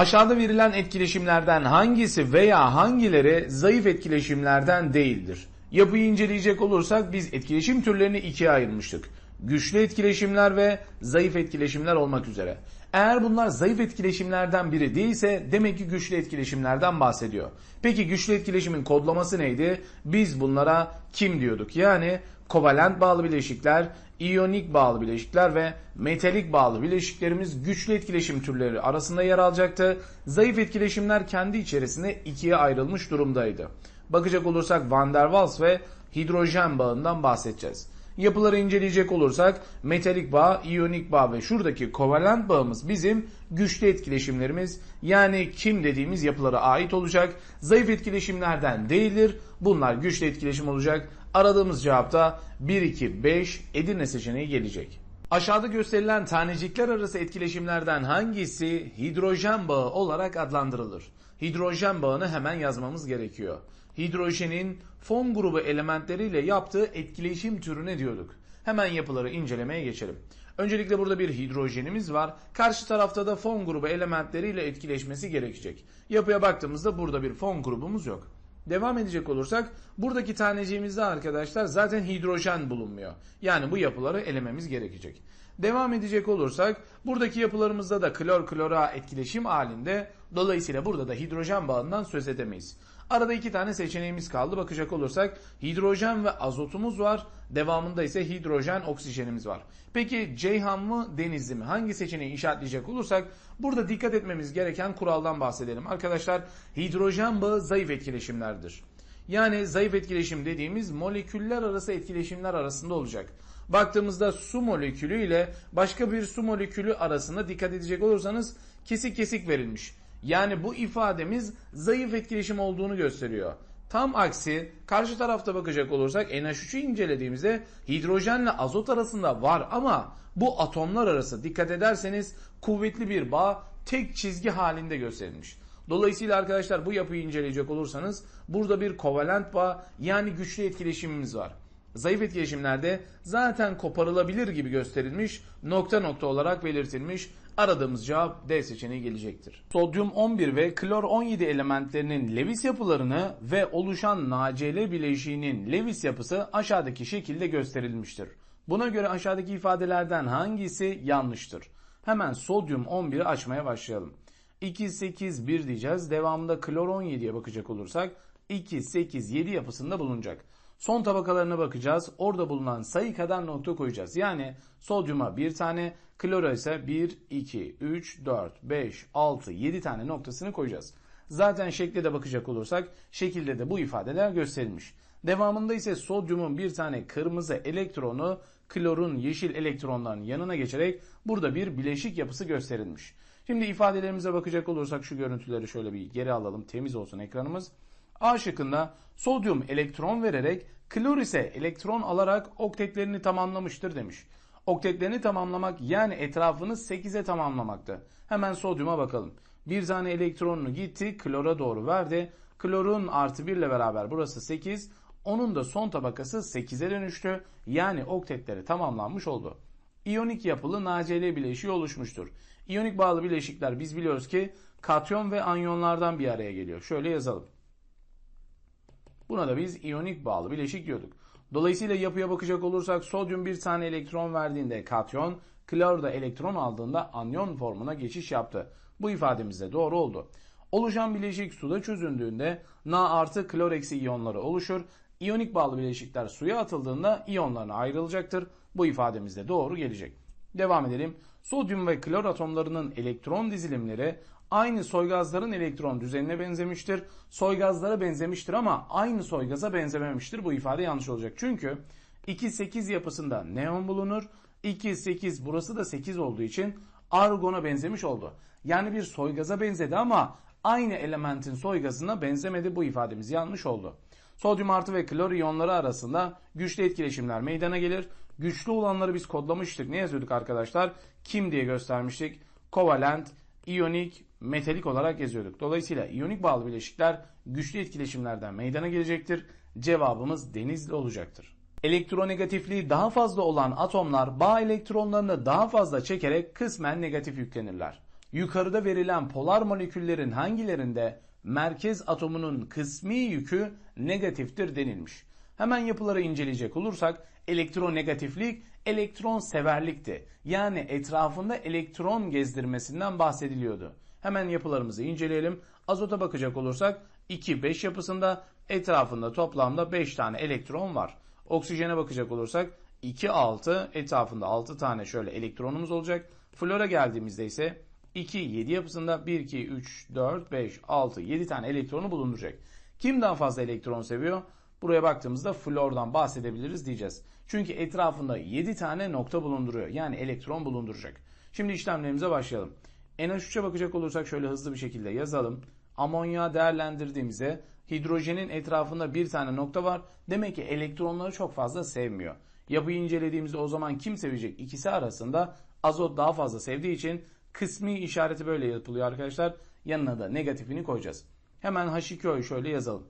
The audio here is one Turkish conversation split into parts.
Aşağıda verilen etkileşimlerden hangisi veya hangileri zayıf etkileşimlerden değildir? Yapıyı inceleyecek olursak biz etkileşim türlerini ikiye ayırmıştık. Güçlü etkileşimler ve zayıf etkileşimler olmak üzere. Eğer bunlar zayıf etkileşimlerden biri değilse demek ki güçlü etkileşimlerden bahsediyor. Peki güçlü etkileşimin kodlaması neydi? Biz bunlara kim diyorduk? Yani kovalent bağlı bileşikler, iyonik bağlı bileşikler ve metalik bağlı bileşiklerimiz güçlü etkileşim türleri arasında yer alacaktı. Zayıf etkileşimler kendi içerisinde ikiye ayrılmış durumdaydı. Bakacak olursak Van der Waals ve hidrojen bağından bahsedeceğiz. Yapıları inceleyecek olursak metalik bağ, iyonik bağ ve şuradaki kovalent bağımız bizim güçlü etkileşimlerimiz yani kim dediğimiz yapılara ait olacak. Zayıf etkileşimlerden değildir. Bunlar güçlü etkileşim olacak. Aradığımız cevapta 1, 2, 5 Edirne seçeneği gelecek. Aşağıda gösterilen tanecikler arası etkileşimlerden hangisi hidrojen bağı olarak adlandırılır? Hidrojen bağını hemen yazmamız gerekiyor. Hidrojenin fon grubu elementleriyle yaptığı etkileşim türüne diyorduk. Hemen yapıları incelemeye geçelim. Öncelikle burada bir hidrojenimiz var. Karşı tarafta da fon grubu elementleriyle etkileşmesi gerekecek. Yapıya baktığımızda burada bir fon grubumuz yok. Devam edecek olursak buradaki taneciğimizde arkadaşlar zaten hidrojen bulunmuyor. Yani bu yapıları elememiz gerekecek. Devam edecek olursak buradaki yapılarımızda da klor klora etkileşim halinde dolayısıyla burada da hidrojen bağından söz edemeyiz. Arada iki tane seçeneğimiz kaldı. Bakacak olursak hidrojen ve azotumuz var. Devamında ise hidrojen oksijenimiz var. Peki Ceyhan mı Denizli mi? Hangi seçeneği işaretleyecek olursak burada dikkat etmemiz gereken kuraldan bahsedelim. Arkadaşlar hidrojen bağı zayıf etkileşimlerdir. Yani zayıf etkileşim dediğimiz moleküller arası etkileşimler arasında olacak. Baktığımızda su molekülü ile başka bir su molekülü arasında dikkat edecek olursanız kesik kesik verilmiş. Yani bu ifademiz zayıf etkileşim olduğunu gösteriyor. Tam aksi karşı tarafta bakacak olursak NH3'ü incelediğimizde hidrojenle azot arasında var ama bu atomlar arası dikkat ederseniz kuvvetli bir bağ tek çizgi halinde gösterilmiş. Dolayısıyla arkadaşlar bu yapıyı inceleyecek olursanız burada bir kovalent bağ yani güçlü etkileşimimiz var. Zayıf etkileşimlerde zaten koparılabilir gibi gösterilmiş, nokta nokta olarak belirtilmiş. Aradığımız cevap D seçeneği gelecektir. Sodyum 11 ve klor 17 elementlerinin Lewis yapılarını ve oluşan NaCl bileşiğinin Lewis yapısı aşağıdaki şekilde gösterilmiştir. Buna göre aşağıdaki ifadelerden hangisi yanlıştır? Hemen sodyum 11'i açmaya başlayalım. 2, 8, 1 diyeceğiz. Devamında klor 17'ye bakacak olursak 2, 8, 7 yapısında bulunacak. Son tabakalarına bakacağız. Orada bulunan sayı kadar nokta koyacağız. Yani sodyuma bir tane, klora ise 1, 2, 3, 4, 5, 6, 7 tane noktasını koyacağız. Zaten şekle de bakacak olursak şekilde de bu ifadeler gösterilmiş. Devamında ise sodyumun bir tane kırmızı elektronu klorun yeşil elektronların yanına geçerek burada bir bileşik yapısı gösterilmiş. Şimdi ifadelerimize bakacak olursak şu görüntüleri şöyle bir geri alalım temiz olsun ekranımız. A şıkkında sodyum elektron vererek klor ise elektron alarak oktetlerini tamamlamıştır demiş. Oktetlerini tamamlamak yani etrafını 8'e tamamlamaktı. Hemen sodyuma bakalım. Bir tane elektronunu gitti klora doğru verdi. Klorun artı 1 ile beraber burası 8. Onun da son tabakası 8'e dönüştü. Yani oktetleri tamamlanmış oldu. İyonik yapılı NaCl bileşiği oluşmuştur. İyonik bağlı bileşikler biz biliyoruz ki katyon ve anyonlardan bir araya geliyor. Şöyle yazalım. Buna da biz iyonik bağlı bileşik diyorduk. Dolayısıyla yapıya bakacak olursak sodyum bir tane elektron verdiğinde katyon, klor da elektron aldığında anyon formuna geçiş yaptı. Bu ifademiz de doğru oldu. Oluşan bileşik suda çözündüğünde Na artı klor eksi iyonları oluşur. İyonik bağlı bileşikler suya atıldığında iyonlarına ayrılacaktır. Bu ifademiz de doğru gelecek. Devam edelim. Sodyum ve klor atomlarının elektron dizilimleri aynı soygazların elektron düzenine benzemiştir. Soygazlara benzemiştir ama aynı soygaza benzememiştir. Bu ifade yanlış olacak. Çünkü 2-8 yapısında neon bulunur. 2-8 burası da 8 olduğu için argona benzemiş oldu. Yani bir soygaza benzedi ama aynı elementin soygazına benzemedi. Bu ifademiz yanlış oldu. Sodyum artı ve klor iyonları arasında güçlü etkileşimler meydana gelir. Güçlü olanları biz kodlamıştık. Ne yazıyorduk arkadaşlar? Kim diye göstermiştik? Kovalent, iyonik, metalik olarak yazıyorduk. Dolayısıyla iyonik bağlı bileşikler güçlü etkileşimlerden meydana gelecektir. Cevabımız denizli olacaktır. Elektronegatifliği daha fazla olan atomlar bağ elektronlarını daha fazla çekerek kısmen negatif yüklenirler. Yukarıda verilen polar moleküllerin hangilerinde merkez atomunun kısmi yükü negatiftir denilmiş. Hemen yapıları inceleyecek olursak elektronegatiflik elektron severlikti. Yani etrafında elektron gezdirmesinden bahsediliyordu. Hemen yapılarımızı inceleyelim. Azota bakacak olursak 2-5 yapısında etrafında toplamda 5 tane elektron var. Oksijene bakacak olursak 2-6 etrafında 6 tane şöyle elektronumuz olacak. Flora geldiğimizde ise 2-7 yapısında 1, 2, 3, 4, 5, 6, 7 tane elektronu bulunduracak. Kim daha fazla elektron seviyor? Buraya baktığımızda flordan bahsedebiliriz diyeceğiz. Çünkü etrafında 7 tane nokta bulunduruyor. Yani elektron bulunduracak. Şimdi işlemlerimize başlayalım. NH3'e bakacak olursak şöyle hızlı bir şekilde yazalım. Amonya değerlendirdiğimizde hidrojenin etrafında bir tane nokta var. Demek ki elektronları çok fazla sevmiyor. Yapıyı incelediğimizde o zaman kim sevecek? İkisi arasında azot daha fazla sevdiği için kısmi işareti böyle yapılıyor arkadaşlar. Yanına da negatifini koyacağız. Hemen H2O'yu şöyle yazalım.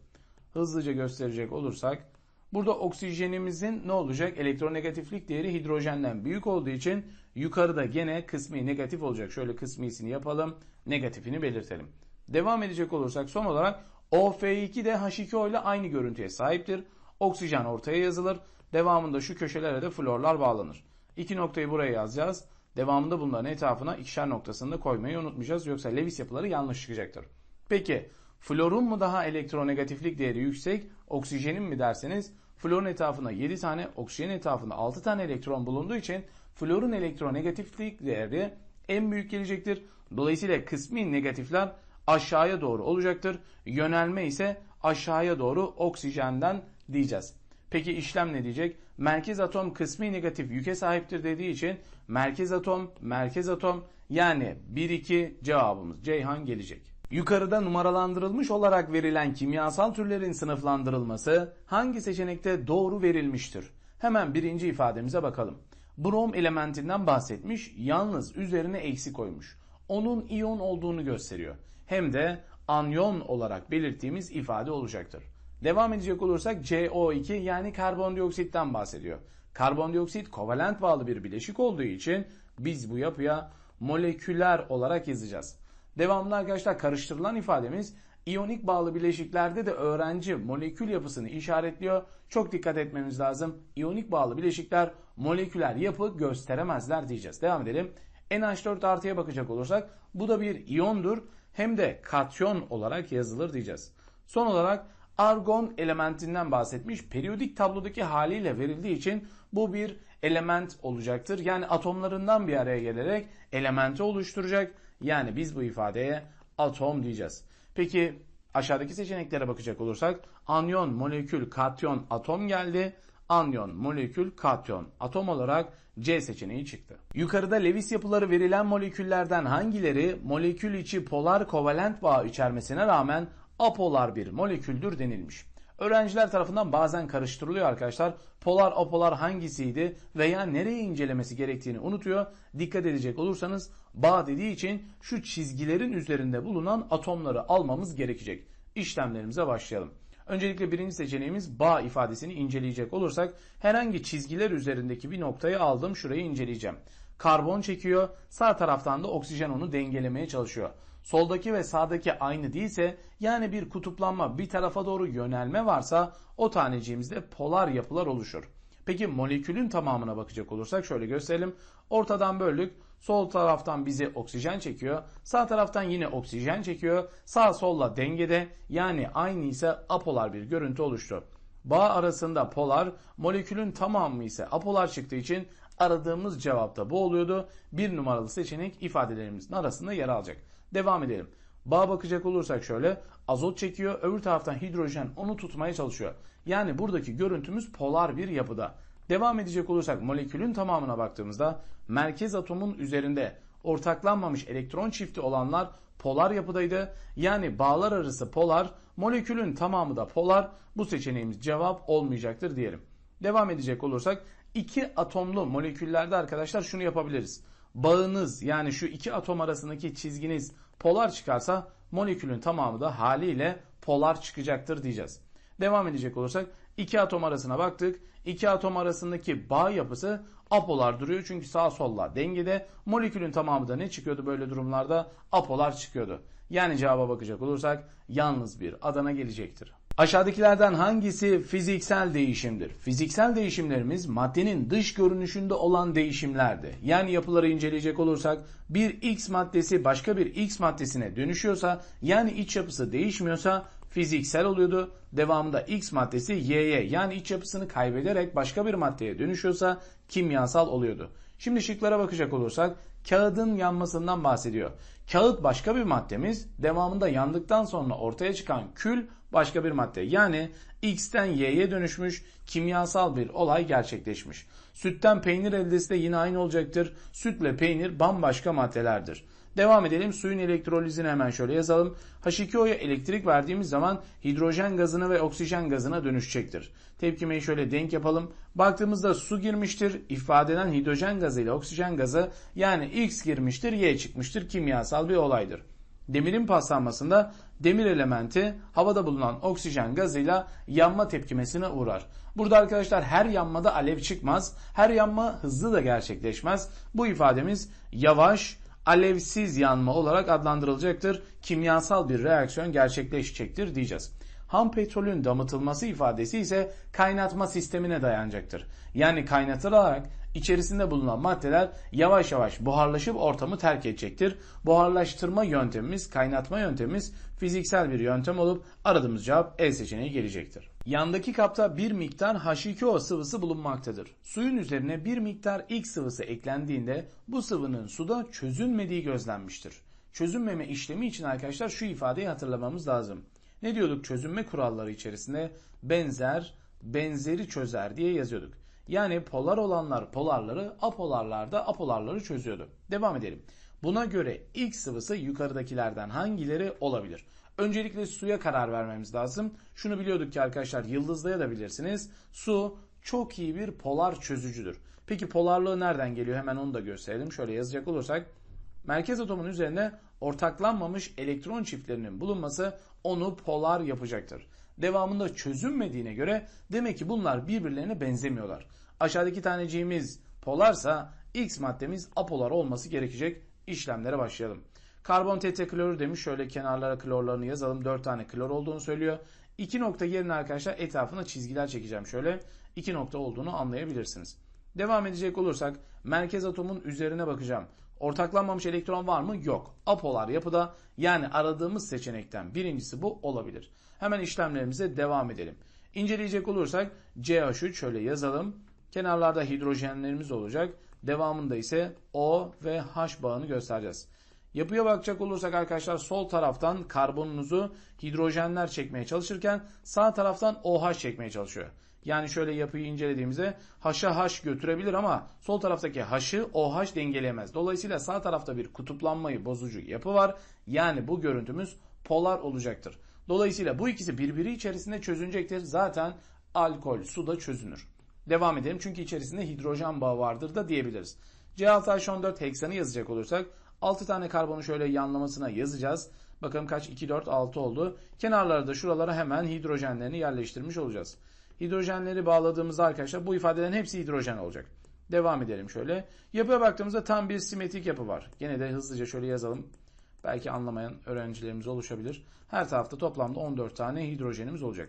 Hızlıca gösterecek olursak burada oksijenimizin ne olacak? Elektronegatiflik değeri hidrojenden büyük olduğu için yukarıda gene kısmi negatif olacak. Şöyle kısmisini yapalım. Negatifini belirtelim. Devam edecek olursak son olarak OF2 de H2O ile aynı görüntüye sahiptir. Oksijen ortaya yazılır. Devamında şu köşelere de florlar bağlanır. İki noktayı buraya yazacağız. Devamında bunların etrafına ikişer noktasını da koymayı unutmayacağız. Yoksa Lewis yapıları yanlış çıkacaktır. Peki florun mu daha elektronegatiflik değeri yüksek, oksijenin mi derseniz florun etrafında 7 tane, oksijenin etrafında 6 tane elektron bulunduğu için florun elektronegatiflik değeri en büyük gelecektir. Dolayısıyla kısmi negatifler aşağıya doğru olacaktır. Yönelme ise aşağıya doğru oksijenden diyeceğiz. Peki işlem ne diyecek? Merkez atom kısmi negatif yüke sahiptir dediği için merkez atom, merkez atom yani 1-2 cevabımız Ceyhan gelecek. Yukarıda numaralandırılmış olarak verilen kimyasal türlerin sınıflandırılması hangi seçenekte doğru verilmiştir? Hemen birinci ifademize bakalım. Brom elementinden bahsetmiş, yalnız üzerine eksi koymuş. Onun iyon olduğunu gösteriyor. Hem de anyon olarak belirttiğimiz ifade olacaktır. Devam edecek olursak CO2 yani karbondioksitten bahsediyor. Karbondioksit kovalent bağlı bir bileşik olduğu için biz bu yapıya moleküler olarak yazacağız. Devamlı arkadaşlar karıştırılan ifademiz iyonik bağlı bileşiklerde de öğrenci molekül yapısını işaretliyor. Çok dikkat etmemiz lazım. İyonik bağlı bileşikler moleküler yapı gösteremezler diyeceğiz. Devam edelim. NH4 artıya bakacak olursak bu da bir iyondur hem de katyon olarak yazılır diyeceğiz. Son olarak argon elementinden bahsetmiş. Periyodik tablodaki haliyle verildiği için bu bir element olacaktır. Yani atomlarından bir araya gelerek elementi oluşturacak. Yani biz bu ifadeye atom diyeceğiz. Peki aşağıdaki seçeneklere bakacak olursak anyon, molekül, katyon, atom geldi. Anyon, molekül, katyon, atom olarak C seçeneği çıktı. Yukarıda Lewis yapıları verilen moleküllerden hangileri molekül içi polar kovalent bağ içermesine rağmen apolar bir moleküldür denilmiş. Öğrenciler tarafından bazen karıştırılıyor arkadaşlar. Polar apolar hangisiydi veya nereye incelemesi gerektiğini unutuyor. Dikkat edecek olursanız bağ dediği için şu çizgilerin üzerinde bulunan atomları almamız gerekecek. İşlemlerimize başlayalım. Öncelikle birinci seçeneğimiz bağ ifadesini inceleyecek olursak herhangi çizgiler üzerindeki bir noktayı aldım şurayı inceleyeceğim. Karbon çekiyor sağ taraftan da oksijen onu dengelemeye çalışıyor. Soldaki ve sağdaki aynı değilse yani bir kutuplanma bir tarafa doğru yönelme varsa o taneciğimizde polar yapılar oluşur. Peki molekülün tamamına bakacak olursak şöyle gösterelim. Ortadan böldük. Sol taraftan bizi oksijen çekiyor. Sağ taraftan yine oksijen çekiyor. Sağ solla dengede yani aynı ise apolar bir görüntü oluştu. Bağ arasında polar, molekülün tamamı ise apolar çıktığı için aradığımız cevap da bu oluyordu. Bir numaralı seçenek ifadelerimizin arasında yer alacak. Devam edelim. Bağ bakacak olursak şöyle azot çekiyor öbür taraftan hidrojen onu tutmaya çalışıyor. Yani buradaki görüntümüz polar bir yapıda. Devam edecek olursak molekülün tamamına baktığımızda merkez atomun üzerinde ortaklanmamış elektron çifti olanlar polar yapıdaydı. Yani bağlar arası polar, molekülün tamamı da polar. Bu seçeneğimiz cevap olmayacaktır diyelim. Devam edecek olursak iki atomlu moleküllerde arkadaşlar şunu yapabiliriz. Bağınız yani şu iki atom arasındaki çizginiz polar çıkarsa molekülün tamamı da haliyle polar çıkacaktır diyeceğiz. Devam edecek olursak İki atom arasına baktık. İki atom arasındaki bağ yapısı apolar duruyor. Çünkü sağ solla dengede. Molekülün tamamı da ne çıkıyordu böyle durumlarda? Apolar çıkıyordu. Yani cevaba bakacak olursak yalnız bir Adana gelecektir. Aşağıdakilerden hangisi fiziksel değişimdir? Fiziksel değişimlerimiz maddenin dış görünüşünde olan değişimlerdi. Yani yapıları inceleyecek olursak bir X maddesi başka bir X maddesine dönüşüyorsa yani iç yapısı değişmiyorsa fiziksel oluyordu. Devamında X maddesi Y'ye yani iç yapısını kaybederek başka bir maddeye dönüşüyorsa kimyasal oluyordu. Şimdi şıklara bakacak olursak kağıdın yanmasından bahsediyor. Kağıt başka bir maddemiz, devamında yandıktan sonra ortaya çıkan kül başka bir madde. Yani X'ten Y'ye dönüşmüş kimyasal bir olay gerçekleşmiş. Sütten peynir eldesi de yine aynı olacaktır. Sütle peynir bambaşka maddelerdir. Devam edelim. Suyun elektrolizini hemen şöyle yazalım. H2O'ya elektrik verdiğimiz zaman hidrojen gazına ve oksijen gazına dönüşecektir. Tepkimeyi şöyle denk yapalım. Baktığımızda su girmiştir. İfadeden hidrojen gazı ile oksijen gazı yani X girmiştir, Y çıkmıştır. Kimyasal bir olaydır. Demirin paslanmasında demir elementi havada bulunan oksijen gazıyla yanma tepkimesine uğrar. Burada arkadaşlar her yanmada alev çıkmaz. Her yanma hızlı da gerçekleşmez. Bu ifademiz yavaş, alevsiz yanma olarak adlandırılacaktır. Kimyasal bir reaksiyon gerçekleşecektir diyeceğiz. Ham petrolün damıtılması ifadesi ise kaynatma sistemine dayanacaktır. Yani kaynatılarak içerisinde bulunan maddeler yavaş yavaş buharlaşıp ortamı terk edecektir. Buharlaştırma yöntemimiz, kaynatma yöntemimiz fiziksel bir yöntem olup aradığımız cevap E seçeneği gelecektir. Yandaki kapta bir miktar H2O sıvısı bulunmaktadır. Suyun üzerine bir miktar X sıvısı eklendiğinde bu sıvının suda çözünmediği gözlenmiştir. Çözünmeme işlemi için arkadaşlar şu ifadeyi hatırlamamız lazım. Ne diyorduk çözünme kuralları içerisinde? Benzer, benzeri çözer diye yazıyorduk. Yani polar olanlar polarları, apolarlar da apolarları çözüyordu. Devam edelim. Buna göre X sıvısı yukarıdakilerden hangileri olabilir? Öncelikle suya karar vermemiz lazım. Şunu biliyorduk ki arkadaşlar yıldızlayabilirsiniz. Su çok iyi bir polar çözücüdür. Peki polarlığı nereden geliyor? Hemen onu da gösterelim. Şöyle yazacak olursak merkez atomun üzerine ortaklanmamış elektron çiftlerinin bulunması onu polar yapacaktır. Devamında çözünmediğine göre demek ki bunlar birbirlerine benzemiyorlar. Aşağıdaki taneciğimiz polarsa X maddemiz apolar olması gerekecek. İşlemlere başlayalım. Karbon tetraklorür demiş. Şöyle kenarlara klorlarını yazalım. 4 tane klor olduğunu söylüyor. 2 nokta yerine arkadaşlar etrafına çizgiler çekeceğim şöyle. 2 nokta olduğunu anlayabilirsiniz. Devam edecek olursak merkez atomun üzerine bakacağım. Ortaklanmamış elektron var mı? Yok. Apolar yapıda yani aradığımız seçenekten birincisi bu olabilir. Hemen işlemlerimize devam edelim. İnceleyecek olursak CH3 şöyle yazalım. Kenarlarda hidrojenlerimiz olacak. Devamında ise O ve H bağını göstereceğiz. Yapıya bakacak olursak arkadaşlar sol taraftan karbonunuzu hidrojenler çekmeye çalışırken sağ taraftan OH çekmeye çalışıyor. Yani şöyle yapıyı incelediğimizde H'a H götürebilir ama sol taraftaki H'ı OH dengeleyemez. Dolayısıyla sağ tarafta bir kutuplanmayı bozucu yapı var. Yani bu görüntümüz polar olacaktır. Dolayısıyla bu ikisi birbiri içerisinde çözünecektir. Zaten alkol suda çözünür. Devam edelim çünkü içerisinde hidrojen bağı vardır da diyebiliriz. C6H14 heksanı yazacak olursak 6 tane karbonu şöyle yanlamasına yazacağız. Bakalım kaç? 2, 4, 6 oldu. Kenarlara da şuralara hemen hidrojenlerini yerleştirmiş olacağız. Hidrojenleri bağladığımızda arkadaşlar bu ifadelerin hepsi hidrojen olacak. Devam edelim şöyle. Yapıya baktığımızda tam bir simetrik yapı var. Gene de hızlıca şöyle yazalım. Belki anlamayan öğrencilerimiz oluşabilir. Her tarafta toplamda 14 tane hidrojenimiz olacak.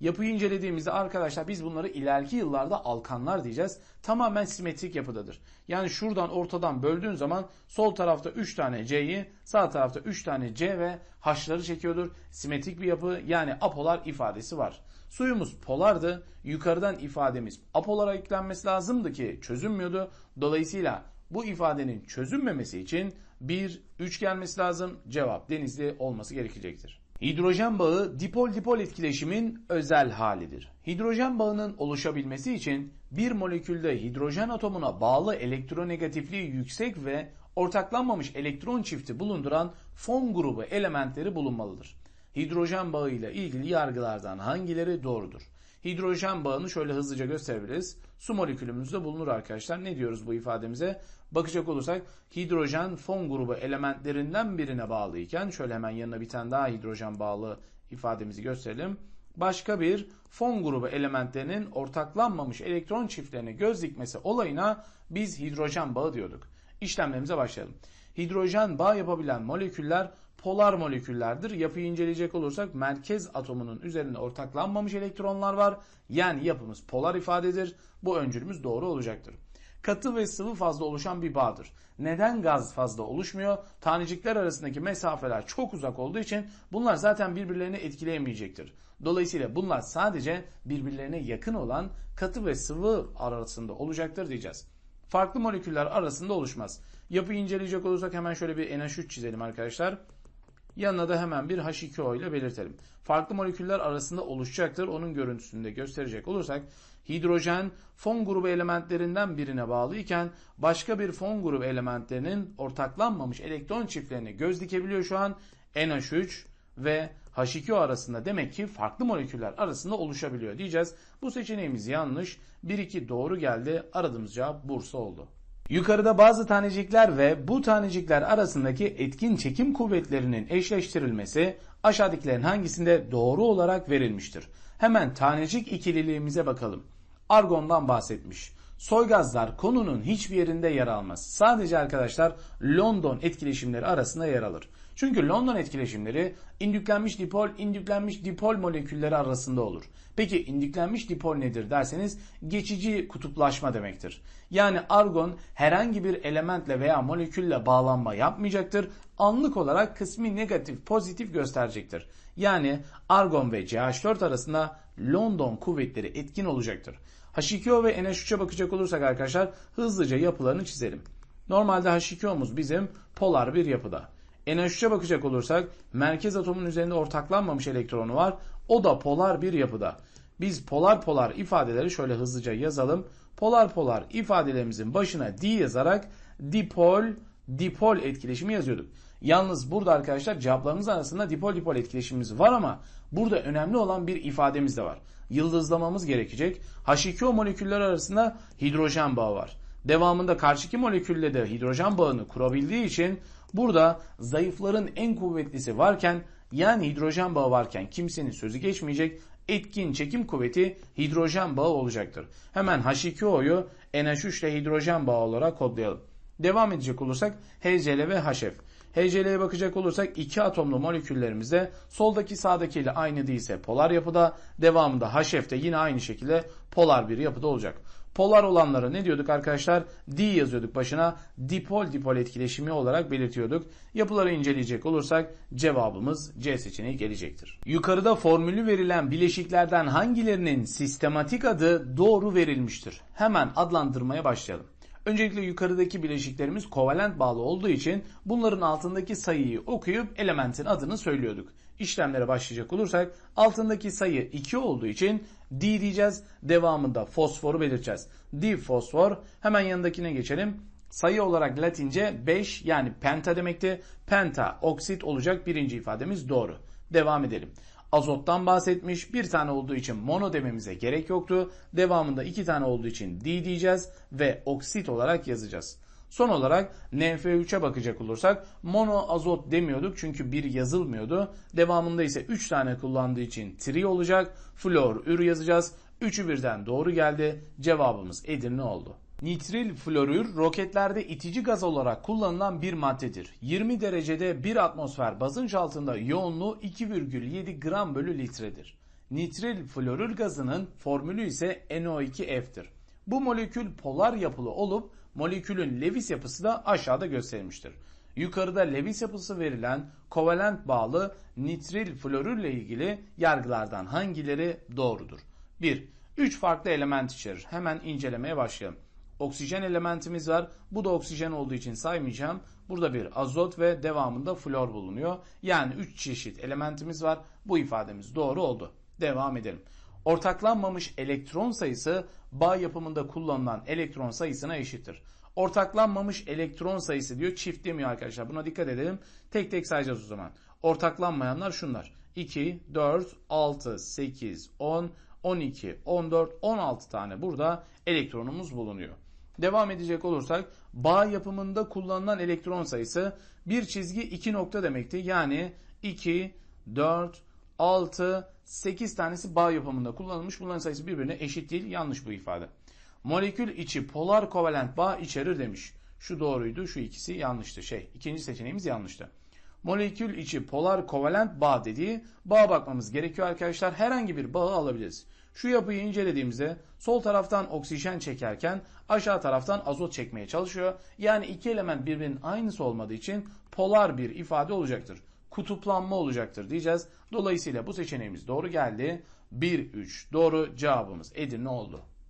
Yapıyı incelediğimizde arkadaşlar biz bunları ileriki yıllarda alkanlar diyeceğiz. Tamamen simetrik yapıdadır. Yani şuradan ortadan böldüğün zaman sol tarafta 3 tane C'yi sağ tarafta 3 tane C ve H'ları çekiyordur. Simetrik bir yapı yani apolar ifadesi var. Suyumuz polardı. Yukarıdan ifademiz apolara eklenmesi lazımdı ki çözünmüyordu. Dolayısıyla bu ifadenin çözünmemesi için bir 3 gelmesi lazım. Cevap denizli olması gerekecektir. Hidrojen bağı dipol-dipol etkileşimin özel halidir. Hidrojen bağının oluşabilmesi için bir molekülde hidrojen atomuna bağlı elektronegatifliği yüksek ve ortaklanmamış elektron çifti bulunduran fon grubu elementleri bulunmalıdır. Hidrojen bağı ile ilgili yargılardan hangileri doğrudur? Hidrojen bağını şöyle hızlıca gösterebiliriz. Su molekülümüzde bulunur arkadaşlar. Ne diyoruz bu ifademize? Bakacak olursak hidrojen fon grubu elementlerinden birine bağlı iken şöyle hemen yanına bir tane daha hidrojen bağlı ifademizi gösterelim. başka bir fon grubu elementlerinin ortaklanmamış elektron çiftlerine göz dikmesi olayına biz hidrojen bağı diyorduk. İşlemlerimize başlayalım. Hidrojen bağ yapabilen moleküller polar moleküllerdir. Yapıyı inceleyecek olursak merkez atomunun üzerinde ortaklanmamış elektronlar var. Yani yapımız polar ifadedir. Bu öncülümüz doğru olacaktır. Katı ve sıvı fazla oluşan bir bağdır. Neden gaz fazla oluşmuyor? Tanecikler arasındaki mesafeler çok uzak olduğu için bunlar zaten birbirlerini etkileyemeyecektir. Dolayısıyla bunlar sadece birbirlerine yakın olan katı ve sıvı arasında olacaktır diyeceğiz. Farklı moleküller arasında oluşmaz. Yapıyı inceleyecek olursak hemen şöyle bir NH3 çizelim arkadaşlar. Yanına da hemen bir H2O ile belirtelim. Farklı moleküller arasında oluşacaktır. Onun görüntüsünü de gösterecek olursak hidrojen fon grubu elementlerinden birine bağlı iken başka bir fon grubu elementlerinin ortaklanmamış elektron çiftlerine göz dikebiliyor şu an. NH3 ve H2O arasında demek ki farklı moleküller arasında oluşabiliyor diyeceğiz. Bu seçeneğimiz yanlış. 1-2 doğru geldi. Aradığımız cevap Bursa oldu. Yukarıda bazı tanecikler ve bu tanecikler arasındaki etkin çekim kuvvetlerinin eşleştirilmesi aşağıdakilerin hangisinde doğru olarak verilmiştir? Hemen tanecik ikililiğimize bakalım. Argondan bahsetmiş. Soy gazlar konunun hiçbir yerinde yer almaz. Sadece arkadaşlar London etkileşimleri arasında yer alır. Çünkü London etkileşimleri indüklenmiş dipol, indüklenmiş dipol molekülleri arasında olur. Peki indüklenmiş dipol nedir derseniz geçici kutuplaşma demektir. Yani argon herhangi bir elementle veya molekülle bağlanma yapmayacaktır. Anlık olarak kısmi negatif pozitif gösterecektir. Yani argon ve CH4 arasında London kuvvetleri etkin olacaktır. H2O ve NH3'e bakacak olursak arkadaşlar hızlıca yapılarını çizelim. Normalde H2O'muz bizim polar bir yapıda. NH3'e bakacak olursak merkez atomun üzerinde ortaklanmamış elektronu var. O da polar bir yapıda. Biz polar polar ifadeleri şöyle hızlıca yazalım. Polar polar ifadelerimizin başına D yazarak dipol dipol etkileşimi yazıyorduk. Yalnız burada arkadaşlar cevaplarımız arasında dipol dipol etkileşimimiz var ama burada önemli olan bir ifademiz de var. Yıldızlamamız gerekecek. H2O moleküller arasında hidrojen bağı var. Devamında karşıki molekülle de hidrojen bağını kurabildiği için burada zayıfların en kuvvetlisi varken yani hidrojen bağı varken kimsenin sözü geçmeyecek etkin çekim kuvveti hidrojen bağı olacaktır. Hemen H2O'yu NH3 ile hidrojen bağı olarak kodlayalım. Devam edecek olursak HCl ve HF. HCl'ye bakacak olursak iki atomlu moleküllerimizde soldaki sağdaki ile aynı değilse polar yapıda, devamında HF de yine aynı şekilde polar bir yapıda olacak. Polar olanlara ne diyorduk arkadaşlar? D yazıyorduk başına. Dipol dipol etkileşimi olarak belirtiyorduk. Yapıları inceleyecek olursak cevabımız C seçeneği gelecektir. Yukarıda formülü verilen bileşiklerden hangilerinin sistematik adı doğru verilmiştir? Hemen adlandırmaya başlayalım. Öncelikle yukarıdaki bileşiklerimiz kovalent bağlı olduğu için bunların altındaki sayıyı okuyup elementin adını söylüyorduk. İşlemlere başlayacak olursak altındaki sayı 2 olduğu için D diyeceğiz. Devamında fosforu belirteceğiz. D fosfor. Hemen yanındakine geçelim. Sayı olarak latince 5 yani penta demekti. Penta oksit olacak birinci ifademiz doğru. Devam edelim azottan bahsetmiş. Bir tane olduğu için mono dememize gerek yoktu. Devamında iki tane olduğu için D diyeceğiz ve oksit olarak yazacağız. Son olarak NF3'e bakacak olursak mono azot demiyorduk çünkü bir yazılmıyordu. Devamında ise 3 tane kullandığı için tri olacak. Flor ür yazacağız. Üçü birden doğru geldi. Cevabımız Edirne oldu. Nitril florür roketlerde itici gaz olarak kullanılan bir maddedir. 20 derecede bir atmosfer basınç altında yoğunluğu 2,7 gram bölü litredir. Nitril florür gazının formülü ise NO2F'tir. Bu molekül polar yapılı olup molekülün Lewis yapısı da aşağıda gösterilmiştir. Yukarıda Lewis yapısı verilen kovalent bağlı nitril florürle ilgili yargılardan hangileri doğrudur? 1. 3 farklı element içerir. Hemen incelemeye başlayalım oksijen elementimiz var. Bu da oksijen olduğu için saymayacağım. Burada bir azot ve devamında flor bulunuyor. Yani 3 çeşit elementimiz var. Bu ifademiz doğru oldu. Devam edelim. Ortaklanmamış elektron sayısı bağ yapımında kullanılan elektron sayısına eşittir. Ortaklanmamış elektron sayısı diyor çift demiyor arkadaşlar. Buna dikkat edelim. Tek tek sayacağız o zaman. Ortaklanmayanlar şunlar. 2, 4, 6, 8, 10, 12, 14, 16 tane burada elektronumuz bulunuyor. Devam edecek olursak bağ yapımında kullanılan elektron sayısı bir çizgi iki nokta demekti. Yani 2, 4, 6, 8 tanesi bağ yapımında kullanılmış. Bunların sayısı birbirine eşit değil. Yanlış bu ifade. Molekül içi polar kovalent bağ içerir demiş. Şu doğruydu, şu ikisi yanlıştı. Şey, ikinci seçeneğimiz yanlıştı. Molekül içi polar kovalent bağ dediği bağa bakmamız gerekiyor arkadaşlar. Herhangi bir bağı alabiliriz. Şu yapıyı incelediğimizde sol taraftan oksijen çekerken aşağı taraftan azot çekmeye çalışıyor. Yani iki element birbirinin aynısı olmadığı için polar bir ifade olacaktır. Kutuplanma olacaktır diyeceğiz. Dolayısıyla bu seçeneğimiz doğru geldi. 1-3 doğru cevabımız Edirne oldu.